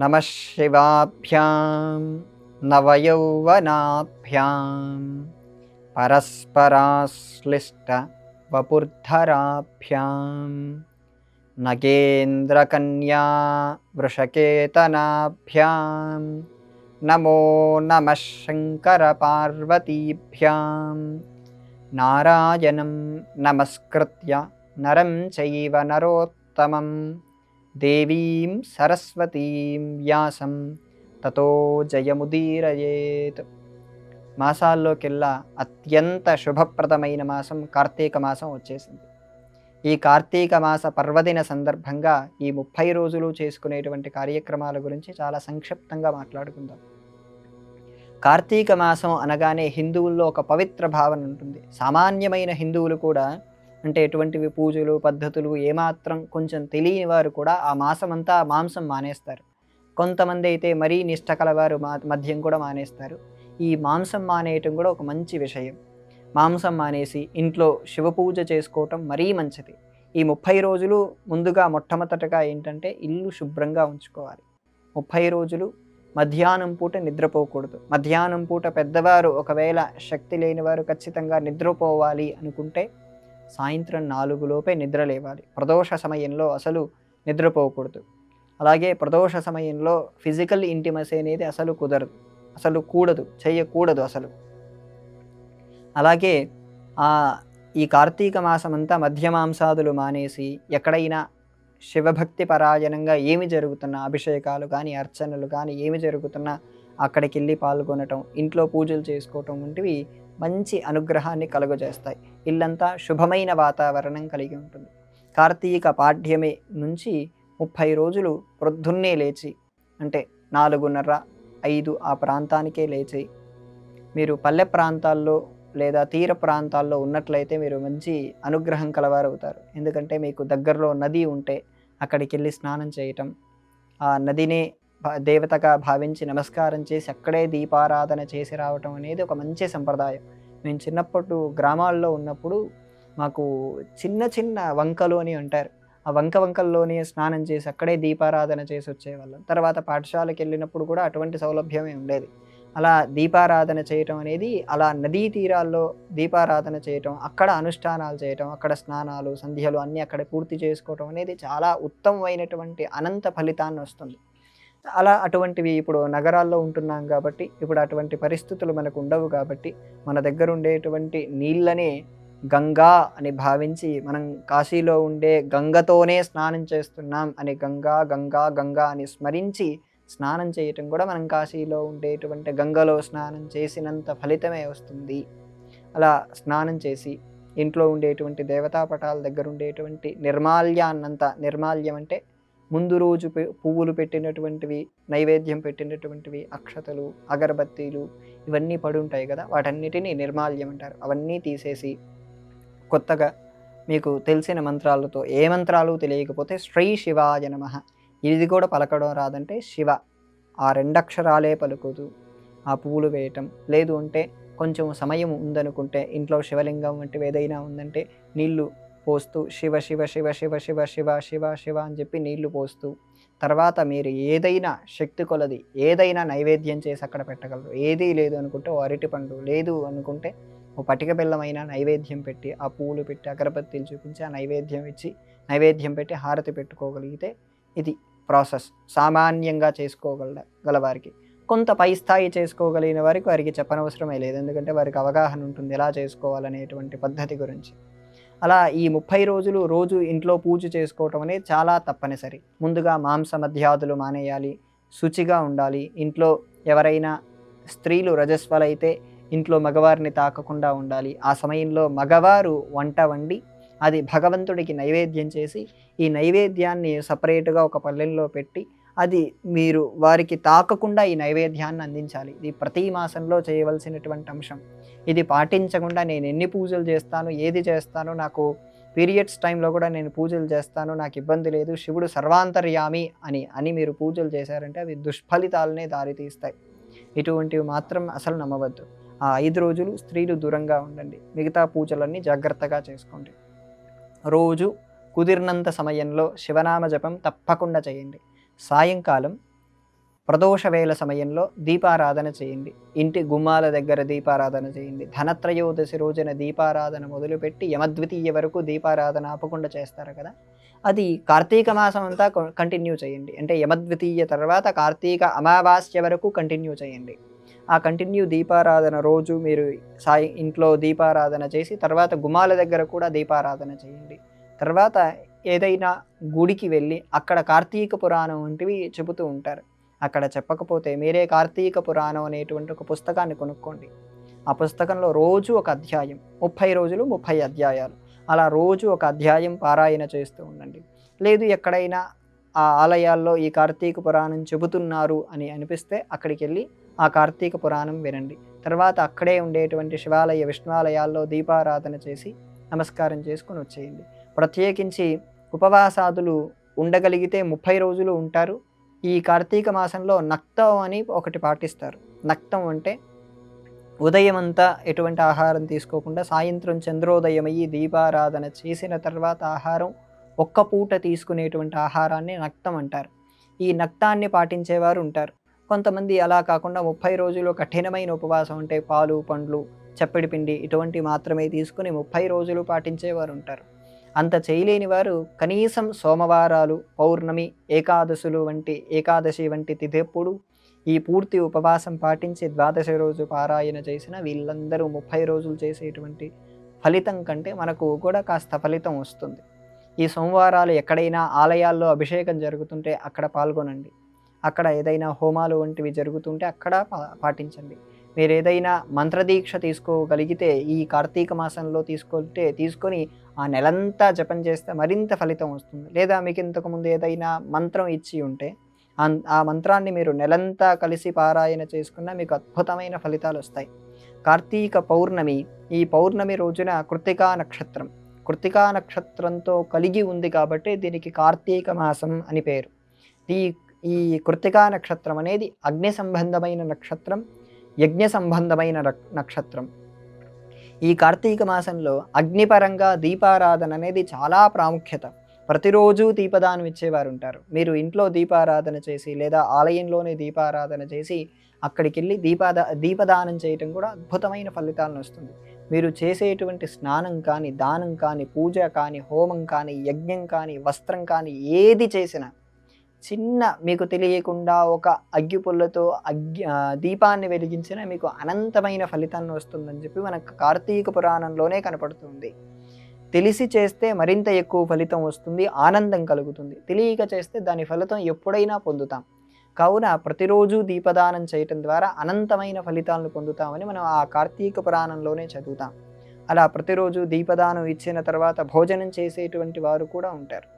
नमः शिवाभ्यां नवयौवनाभ्यां परस्पराश्लिष्टवपुर्धराभ्यां नगेन्द्रकन्या वृषकेतनाभ्यां नमो नमः शङ्करपार्वतीभ्यां नारायणं नमस्कृत्य नरं चैव नरोत्तमम्। దేవీం సరస్వతీం వ్యాసం తతో జయముదీరయేత్. మాసాల్లోకెల్లా అత్యంత శుభప్రదమైన మాసం కార్తీక మాసం వచ్చేసింది. ఈ కార్తీక మాస పర్వదిన సందర్భంగా ఈ ముప్పై రోజులు చేసుకునేటువంటి కార్యక్రమాల గురించి చాలా సంక్షిప్తంగా మాట్లాడుకుందాం. కార్తీక మాసం అనగానే హిందువుల్లో ఒక పవిత్ర భావన ఉంటుంది. సామాన్యమైన హిందువులు కూడా అంటే ఎటువంటివి పూజలు పద్ధతులు ఏమాత్రం కొంచెం తెలియని వారు కూడా ఆ మాసమంతా మాంసం మానేస్తారు. కొంతమంది అయితే మరీ నిష్ట కలవారు మా మద్యం కూడా మానేస్తారు. ఈ మాంసం మానేయటం కూడా ఒక మంచి విషయం. మాంసం మానేసి ఇంట్లో శివ పూజ చేసుకోవటం మరీ మంచిది. ఈ ముప్పై రోజులు ముందుగా మొట్టమొదటగా ఏంటంటే ఇల్లు శుభ్రంగా ఉంచుకోవాలి. ముప్పై రోజులు మధ్యాహ్నం పూట నిద్రపోకూడదు. మధ్యాహ్నం పూట పెద్దవారు ఒకవేళ శక్తి లేని వారు ఖచ్చితంగా నిద్రపోవాలి అనుకుంటే సాయంత్రం నాలుగు లోపే నిద్ర లేవాలి. ప్రదోష సమయంలో అసలు నిద్రపోకూడదు. అలాగే ప్రదోష సమయంలో ఫిజికల్ ఇంటిమసీ అనేది అసలు కుదరదు. అసలు కూడదు. చేయకూడదు అసలు. అలాగే ఈ కార్తీక మాసం అంతా మధ్యమాంసాదులు మానేసి ఎక్కడైనా శివభక్తి పరాయణంగా ఏమి జరుగుతున్నా అభిషేకాలు కానీ అర్చనలు కానీ ఏమి జరుగుతున్నా అక్కడికి వెళ్ళి పాల్గొనటం ఇంట్లో పూజలు చేసుకోవటం వంటివి మంచి అనుగ్రహాన్ని కలుగజేస్తాయి. ఇల్లంతా శుభమైన వాతావరణం కలిగి ఉంటుంది. కార్తీక పాఠ్యమే నుంచి ముప్పై రోజులు ప్రొద్దున్నే లేచి అంటే నాలుగున్నర ఐదు ఆ ప్రాంతానికే లేచి మీరు పల్లె ప్రాంతాల్లో లేదా తీర ప్రాంతాల్లో ఉన్నట్లయితే మీరు మంచి అనుగ్రహం కలవారు అవుతారు ఎందుకంటే మీకు దగ్గరలో నది ఉంటే అక్కడికి వెళ్ళి స్నానం చేయటం ఆ నదినే దేవతగా భావించి నమస్కారం చేసి అక్కడే దీపారాధన చేసి రావటం అనేది ఒక మంచి సంప్రదాయం. మేము చిన్నప్పుడు గ్రామాల్లో ఉన్నప్పుడు మాకు చిన్న చిన్న వంకలు అని అంటారు. ఆ వంక వంకల్లోనే స్నానం చేసి అక్కడే దీపారాధన చేసి వచ్చేవాళ్ళం. తర్వాత పాఠశాలకు వెళ్ళినప్పుడు కూడా అటువంటి సౌలభ్యమే ఉండేది అలా దీపారాధన చేయటం అనేది అలా నదీ తీరాల్లో దీపారాధన చేయటం అక్కడ అనుష్ఠానాలు చేయటం అక్కడ స్నానాలు సంధ్యలు అన్నీ అక్కడ పూర్తి చేసుకోవటం అనేది చాలా ఉత్తమమైనటువంటి అనంత ఫలితాన్ని వస్తుంది. అలా అటువంటివి ఇప్పుడు నగరాల్లో ఉంటున్నాం కాబట్టి ఇప్పుడు అటువంటి పరిస్థితులు మనకు ఉండవు కాబట్టి మన దగ్గర ఉండేటువంటి నీళ్ళనే గంగా అని భావించి మనం కాశీలో ఉండే గంగతోనే స్నానం చేస్తున్నాం అని గంగా గంగా గంగా అని స్మరించి స్నానం చేయటం కూడా మనం కాశీలో ఉండేటువంటి గంగలో స్నానం చేసినంత ఫలితమే వస్తుంది. అలా స్నానం చేసి ఇంట్లో ఉండేటువంటి దేవతా పటాల దగ్గర ఉండేటువంటి నిర్మాల్యాన్నంత నిర్మాల్యం అంటే ముందు రోజు పువ్వులు పెట్టినటువంటివి నైవేద్యం పెట్టినటువంటివి అక్షతలు అగరబత్తీలు ఇవన్నీ పడి ఉంటాయి కదా వాటన్నిటినీ నిర్మాల్యం అంటారు. అవన్నీ తీసేసి కొత్తగా మీకు తెలిసిన మంత్రాలతో ఏ మంత్రాలు తెలియకపోతే శ్రీ శివాయ నమ. ఇది కూడా పలకడం రాదంటే శివ. ఆ రెండక్షరాలే పలుకుతూ ఆ పువ్వులు వేయటం. లేదు అంటే కొంచెం సమయం ఉందనుకుంటే ఇంట్లో శివలింగం వంటివి ఏదైనా ఉందంటే నీళ్ళు పోస్తూ శివ శివ శివ శివ శివ శివ శివ శివ అని చెప్పి నీళ్ళు పోస్తూ తర్వాత మీరు ఏదైనా శక్తి కొలది ఏదైనా నైవేద్యం చేసి అక్కడ పెట్టగలరు. ఏదీ లేదు అనుకుంటే ఓ అరటి పండు లేదు అనుకుంటే ఓ పటిక బెల్లమైన నైవేద్యం పెట్టి ఆ పూలు పెట్టి అగరబత్తీలు చూపించి ఆ నైవేద్యం ఇచ్చి నైవేద్యం పెట్టి హారతి పెట్టుకోగలిగితే ఇది ప్రాసెస్. సామాన్యంగా చేసుకోగల గలవారికి. కొంత పై స్థాయి చేసుకోగలిగిన వారికి వారికి చెప్పనవసరమే లేదు. ఎందుకంటే వారికి అవగాహన ఉంటుంది ఎలా చేసుకోవాలనేటువంటి పద్ధతి గురించి. అలా ఈ ముప్పై రోజులు రోజు ఇంట్లో పూజ చేసుకోవటం అనేది చాలా తప్పనిసరి. ముందుగా మాంస మధ్యాదులు మానేయాలి శుచిగా ఉండాలి. ఇంట్లో ఎవరైనా స్త్రీలు రజస్వలైతే ఇంట్లో మగవారిని తాకకుండా ఉండాలి. ఆ సమయంలో మగవారు వంట వండి అది భగవంతుడికి నైవేద్యం చేసి ఈ నైవేద్యాన్ని సపరేట్గా ఒక పల్లెల్లో పెట్టి అది మీరు వారికి తాకకుండా ఈ నైవేద్యాన్ని అందించాలి. ఇది ప్రతి మాసంలో చేయవలసినటువంటి అంశం. ఇది పాటించకుండా నేను ఎన్ని పూజలు చేస్తాను ఏది చేస్తాను నాకు పీరియడ్స్ టైంలో కూడా నేను పూజలు చేస్తాను నాకు ఇబ్బంది లేదు శివుడు సర్వాంతర్యామి అని అని మీరు పూజలు చేశారంటే అవి దుష్ఫలితాలనే దారితీస్తాయి. ఇటువంటివి మాత్రం అసలు నమ్మవద్దు. ఆ ఐదు రోజులు స్త్రీలు దూరంగా ఉండండి. మిగతా పూజలన్నీ జాగ్రత్తగా చేసుకోండి. రోజు కుదిరినంత సమయంలో శివనామ జపం తప్పకుండా చేయండి. సాయంకాలం ప్రదోష వేళ సమయంలో దీపారాధన చేయండి. ఇంటి గుమ్మాల దగ్గర దీపారాధన చేయండి. ధనత్రయోదశి రోజున దీపారాధన మొదలుపెట్టి యమద్వితీయ వరకు దీపారాధన ఆపకుండా చేస్తారు కదా. అది కార్తీక మాసం అంతా కంటిన్యూ చేయండి. అంటే యమద్వితీయ తర్వాత కార్తీక అమావాస్య వరకు కంటిన్యూ చేయండి. ఆ కంటిన్యూ దీపారాధన రోజు మీరు సాయి ఇంట్లో దీపారాధన చేసి తర్వాత గుమాల దగ్గర కూడా దీపారాధన చేయండి. తర్వాత ఏదైనా గుడికి వెళ్ళి అక్కడ కార్తీక పురాణం వంటివి చెబుతూ ఉంటారు. అక్కడ చెప్పకపోతే మీరే కార్తీక పురాణం అనేటువంటి ఒక పుస్తకాన్ని కొనుక్కోండి. ఆ పుస్తకంలో రోజు ఒక అధ్యాయం ముప్పై రోజులు ముప్పై అధ్యాయాలు. అలా రోజు ఒక అధ్యాయం పారాయణ చేస్తూ ఉండండి. లేదు ఎక్కడైనా ఆ ఆలయాల్లో ఈ కార్తీక పురాణం చెబుతున్నారు అని అనిపిస్తే అక్కడికి వెళ్ళి ఆ కార్తీక పురాణం వినండి. తర్వాత అక్కడే ఉండేటువంటి శివాలయ విష్ణువాలయాల్లో దీపారాధన చేసి నమస్కారం చేసుకుని వచ్చేయండి. ప్రత్యేకించి ఉపవాసాదులు ఉండగలిగితే ముప్పై రోజులు ఉంటారు ఈ కార్తీక మాసంలో నక్తం అని ఒకటి పాటిస్తారు. నక్తం అంటే ఉదయం అంతా ఎటువంటి ఆహారం తీసుకోకుండా సాయంత్రం చంద్రోదయమయ్యి దీపారాధన చేసిన తర్వాత ఆహారం ఒక్క పూట తీసుకునేటువంటి ఆహారాన్ని నక్తం అంటారు. ఈ నక్తాన్ని పాటించేవారు ఉంటారు. కొంతమంది అలా కాకుండా ముప్పై రోజులు కఠినమైన ఉపవాసం అంటే పాలు పండ్లు చప్పిడి పిండి ఇటువంటి మాత్రమే తీసుకుని ముప్పై రోజులు పాటించేవారు ఉంటారు. అంత చేయలేని వారు కనీసం సోమవారాలు పౌర్ణమి ఏకాదశులు వంటి ఏకాదశి వంటి తిథెప్పుడు ఈ పూర్తి ఉపవాసం పాటించి ద్వాదశి రోజు పారాయణ చేసిన వీళ్ళందరూ ముప్పై రోజులు చేసేటువంటి ఫలితం కంటే మనకు కూడా కాస్త ఫలితం వస్తుంది. ఈ సోమవారాలు ఎక్కడైనా ఆలయాల్లో అభిషేకం జరుగుతుంటే అక్కడ పాల్గొనండి. అక్కడ ఏదైనా హోమాలు వంటివి జరుగుతుంటే అక్కడ పాటించండి. మీరు ఏదైనా మంత్రదీక్ష తీసుకోగలిగితే ఈ కార్తీక మాసంలో తీసుకుంటే తీసుకొని ఆ నెలంతా జపం చేస్తే మరింత ఫలితం వస్తుంది. లేదా మీకు ఇంతకుముందు ఏదైనా మంత్రం ఇచ్చి ఉంటే ఆ మంత్రాన్ని మీరు నెలంతా కలిసి పారాయణ చేసుకున్న మీకు అద్భుతమైన ఫలితాలు వస్తాయి. కార్తీక పౌర్ణమి ఈ పౌర్ణమి రోజున కృతికా నక్షత్రం. కృతికా నక్షత్రంతో కలిగి ఉంది కాబట్టి దీనికి కార్తీక మాసం అని పేరు. ఈ ఈ కృతికా నక్షత్రం అనేది అగ్ని సంబంధమైన నక్షత్రం. యజ్ఞ సంబంధమైన నక్షత్రం. ఈ కార్తీక మాసంలో అగ్నిపరంగా దీపారాధన అనేది చాలా ప్రాముఖ్యత. ప్రతిరోజు దీపదానం ఇచ్చేవారు ఉంటారు మీరు ఇంట్లో దీపారాధన చేసి లేదా ఆలయంలోనే దీపారాధన చేసి అక్కడికి వెళ్ళి దీపాద దీపదానం చేయటం కూడా అద్భుతమైన ఫలితాలను వస్తుంది. మీరు చేసేటువంటి స్నానం కానీ దానం కానీ పూజ కానీ హోమం కానీ యజ్ఞం కానీ వస్త్రం కానీ ఏది చేసినా చిన్న మీకు తెలియకుండా ఒక అగ్గి పుల్లతో అగ్గి దీపాన్ని వెలిగించిన మీకు అనంతమైన ఫలితాన్ని వస్తుందని చెప్పి మనకు కార్తీక పురాణంలోనే కనపడుతుంది. తెలిసి చేస్తే మరింత ఎక్కువ ఫలితం వస్తుంది ఆనందం కలుగుతుంది. తెలియక చేస్తే దాని ఫలితం ఎప్పుడైనా పొందుతాం. కావున ప్రతిరోజు దీపదానం చేయటం ద్వారా అనంతమైన ఫలితాలను పొందుతామని మనం ఆ కార్తీక పురాణంలోనే చదువుతాం. అలా ప్రతిరోజు దీపదానం ఇచ్చిన తర్వాత భోజనం చేసేటువంటి వారు కూడా ఉంటారు.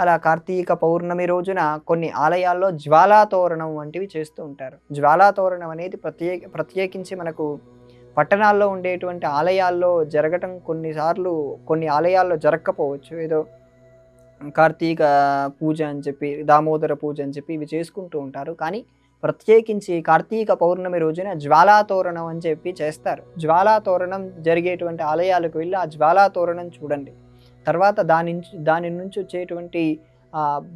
అలా కార్తీక పౌర్ణమి రోజున కొన్ని ఆలయాల్లో జ్వాలాతోరణం వంటివి చేస్తూ ఉంటారు. జ్వాలాతోరణం అనేది ప్రత్యేక ప్రత్యేకించి మనకు పట్టణాల్లో ఉండేటువంటి ఆలయాల్లో జరగటం కొన్నిసార్లు కొన్ని ఆలయాల్లో జరగకపోవచ్చు ఏదో కార్తీక పూజ అని చెప్పి దామోదర పూజ అని చెప్పి ఇవి చేసుకుంటూ ఉంటారు. కానీ ప్రత్యేకించి కార్తీక పౌర్ణమి రోజున జ్వాలాతోరణం అని చెప్పి చేస్తారు. జ్వాలాతోరణం జరిగేటువంటి ఆలయాలకు వెళ్ళి ఆ జ్వాలాతోరణం చూడండి. తర్వాత దాని నుంచి దాని నుంచి వచ్చేటువంటి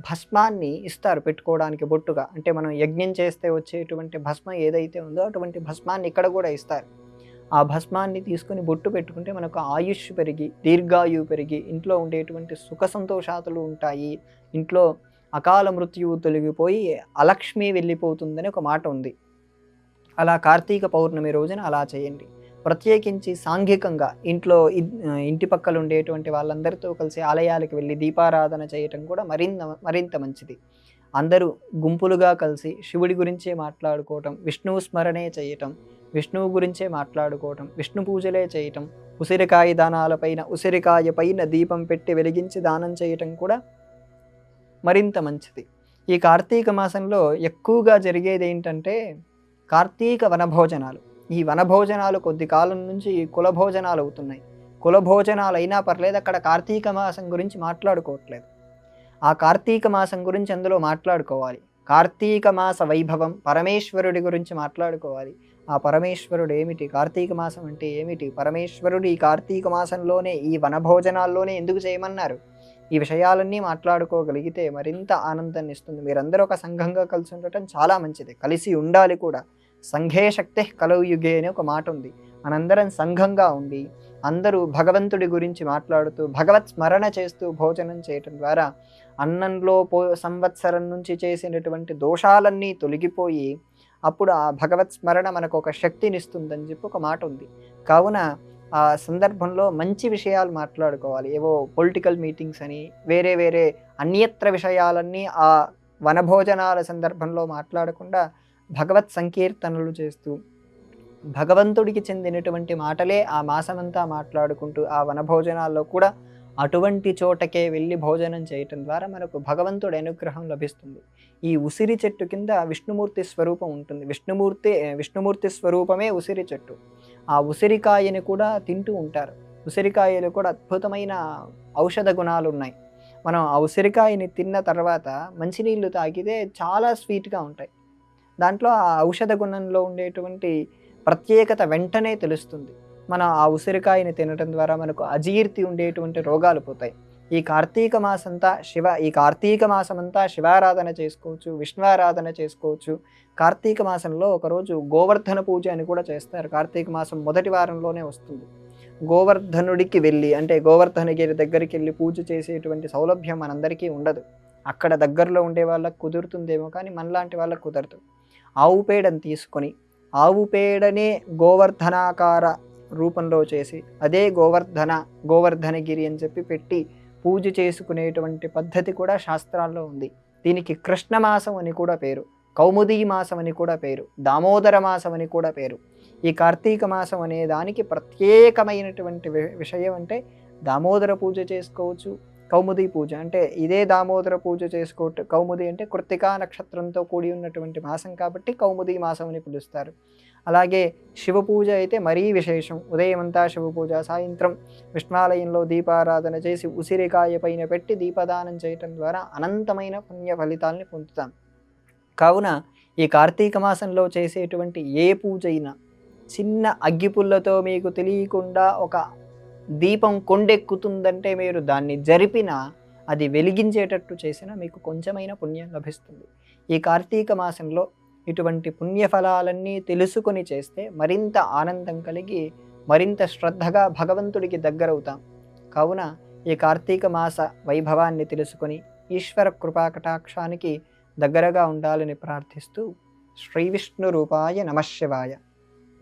భస్మాన్ని ఇస్తారు పెట్టుకోవడానికి బొట్టుగా. అంటే మనం యజ్ఞం చేస్తే వచ్చేటువంటి భస్మం ఏదైతే ఉందో అటువంటి భస్మాన్ని ఇక్కడ కూడా ఇస్తారు. ఆ భస్మాన్ని తీసుకుని బొట్టు పెట్టుకుంటే మనకు ఆయుష్ పెరిగి దీర్ఘాయువు పెరిగి ఇంట్లో ఉండేటువంటి సుఖ సంతోషాతులు ఉంటాయి. ఇంట్లో అకాల మృత్యువు తొలగిపోయి అలక్ష్మి వెళ్ళిపోతుందని ఒక మాట ఉంది. అలా కార్తీక పౌర్ణమి రోజున అలా చేయండి. ప్రత్యేకించి సాంఘికంగా ఇంట్లో ఇంటి పక్కల ఉండేటువంటి వాళ్ళందరితో కలిసి ఆలయాలకు వెళ్ళి దీపారాధన చేయటం కూడా మరింత మరింత మంచిది. అందరూ గుంపులుగా కలిసి శివుడి గురించే మాట్లాడుకోవటం విష్ణువు స్మరణే చేయటం విష్ణువు గురించే మాట్లాడుకోవటం విష్ణు పూజలే చేయటం ఉసిరికాయ దానాలపైన ఉసిరికాయ పైన దీపం పెట్టి వెలిగించి దానం చేయటం కూడా మరింత మంచిది. ఈ కార్తీక మాసంలో ఎక్కువగా జరిగేది ఏంటంటే కార్తీక వనభోజనాలు. ఈ వనభోజనాలు కొద్ది కాలం నుంచి కులభోజనాలు అవుతున్నాయి. కులభోజనాలు అయినా పర్లేదు అక్కడ కార్తీక మాసం గురించి మాట్లాడుకోవట్లేదు. ఆ కార్తీక మాసం గురించి అందులో మాట్లాడుకోవాలి. కార్తీక మాస వైభవం పరమేశ్వరుడి గురించి మాట్లాడుకోవాలి. ఆ పరమేశ్వరుడు ఏమిటి? కార్తీక మాసం అంటే ఏమిటి? పరమేశ్వరుడు ఈ కార్తీక మాసంలోనే ఈ వనభోజనాల్లోనే ఎందుకు చేయమన్నారు? ఈ విషయాలన్నీ మాట్లాడుకోగలిగితే మరింత ఆనందాన్ని ఇస్తుంది. మీరందరూ ఒక సంఘంగా కలిసి ఉండటం చాలా మంచిది. కలిసి ఉండాలి కూడా. సంఘే శక్తి కలవు యుగే అనే ఒక మాట ఉంది. మనందరం సంఘంగా ఉండి అందరూ భగవంతుడి గురించి మాట్లాడుతూ భగవత్ స్మరణ చేస్తూ భోజనం చేయటం ద్వారా అన్నంలో పో సంవత్సరం నుంచి చేసినటువంటి దోషాలన్నీ తొలగిపోయి అప్పుడు ఆ భగవత్ స్మరణ మనకు ఒక శక్తినిస్తుందని చెప్పి ఒక మాట ఉంది. కావున ఆ సందర్భంలో మంచి విషయాలు మాట్లాడుకోవాలి. ఏవో పొలిటికల్ మీటింగ్స్ అని వేరే వేరే అన్యత్ర విషయాలన్నీ ఆ వనభోజనాల సందర్భంలో మాట్లాడకుండా భగవత్ సంకీర్తనలు చేస్తూ భగవంతుడికి చెందినటువంటి మాటలే ఆ మాసమంతా మాట్లాడుకుంటూ ఆ వనభోజనాల్లో కూడా అటువంటి చోటకే వెళ్ళి భోజనం చేయటం ద్వారా మనకు భగవంతుడి అనుగ్రహం లభిస్తుంది. ఈ ఉసిరి చెట్టు కింద విష్ణుమూర్తి స్వరూపం ఉంటుంది. విష్ణుమూర్తి విష్ణుమూర్తి స్వరూపమే ఉసిరి చెట్టు. ఆ ఉసిరికాయని కూడా తింటూ ఉంటారు. ఉసిరికాయలు కూడా అద్భుతమైన ఔషధ గుణాలు ఉన్నాయి మనం ఆ ఉసిరికాయని తిన్న తర్వాత మంచినీళ్ళు తాగితే చాలా స్వీట్గా ఉంటాయి. దాంట్లో ఆ ఔషధ గుణంలో ఉండేటువంటి ప్రత్యేకత వెంటనే తెలుస్తుంది. మనం ఆ ఉసిరికాయని తినడం ద్వారా మనకు అజీర్తి ఉండేటువంటి రోగాలు పోతాయి. ఈ కార్తీక మాసంతా శివ ఈ కార్తీక మాసమంతా శివారాధన చేసుకోవచ్చు విష్ణువారాధన చేసుకోవచ్చు. కార్తీక మాసంలో ఒకరోజు గోవర్ధన పూజ అని కూడా చేస్తారు. కార్తీక మాసం మొదటి వారంలోనే వస్తుంది. గోవర్ధనుడికి వెళ్ళి అంటే గోవర్ధనగిరి దగ్గరికి వెళ్ళి పూజ చేసేటువంటి సౌలభ్యం మనందరికీ ఉండదు. అక్కడ దగ్గరలో ఉండే వాళ్ళకు కుదురుతుందేమో కానీ మనలాంటి వాళ్ళకు కుదరదు. ఆవు పేడను తీసుకొని ఆవు పేడనే గోవర్ధనాకార రూపంలో చేసి అదే గోవర్ధన గోవర్ధనగిరి అని చెప్పి పెట్టి పూజ చేసుకునేటువంటి పద్ధతి కూడా శాస్త్రాల్లో ఉంది. దీనికి కృష్ణమాసం అని కూడా పేరు కౌముదీ మాసం అని కూడా పేరు దామోదర మాసం అని కూడా పేరు. ఈ కార్తీక మాసం అనే దానికి ప్రత్యేకమైనటువంటి విషయం అంటే దామోదర పూజ చేసుకోవచ్చు కౌముది పూజ. అంటే ఇదే దామోదర పూజ చేసుకోవటం కౌముది అంటే కృతికా నక్షత్రంతో కూడి ఉన్నటువంటి మాసం కాబట్టి కౌముది మాసం అని పిలుస్తారు. అలాగే శివ పూజ అయితే మరీ విశేషం. ఉదయమంతా శివ పూజ సాయంత్రం విష్ణాలయంలో దీపారాధన చేసి ఉసిరికాయ పైన పెట్టి దీపదానం చేయటం ద్వారా అనంతమైన పుణ్య ఫలితాలని పొందుతాం. కావున ఈ కార్తీక మాసంలో చేసేటువంటి ఏ పూజ అయినా చిన్న అగ్గిపుల్లతో మీకు తెలియకుండా ఒక దీపం కొండెక్కుతుందంటే మీరు దాన్ని జరిపిన అది వెలిగించేటట్టు చేసినా మీకు కొంచెమైన పుణ్యం లభిస్తుంది. ఈ కార్తీక మాసంలో ఇటువంటి పుణ్యఫలాలన్నీ తెలుసుకొని చేస్తే మరింత ఆనందం కలిగి మరింత శ్రద్ధగా భగవంతుడికి దగ్గరవుతాం. కావున ఈ కార్తీక మాస వైభవాన్ని తెలుసుకొని ఈశ్వర కృపాకటాక్షానికి దగ్గరగా ఉండాలని ప్రార్థిస్తూ శ్రీ విష్ణు రూపాయ నమశివాయ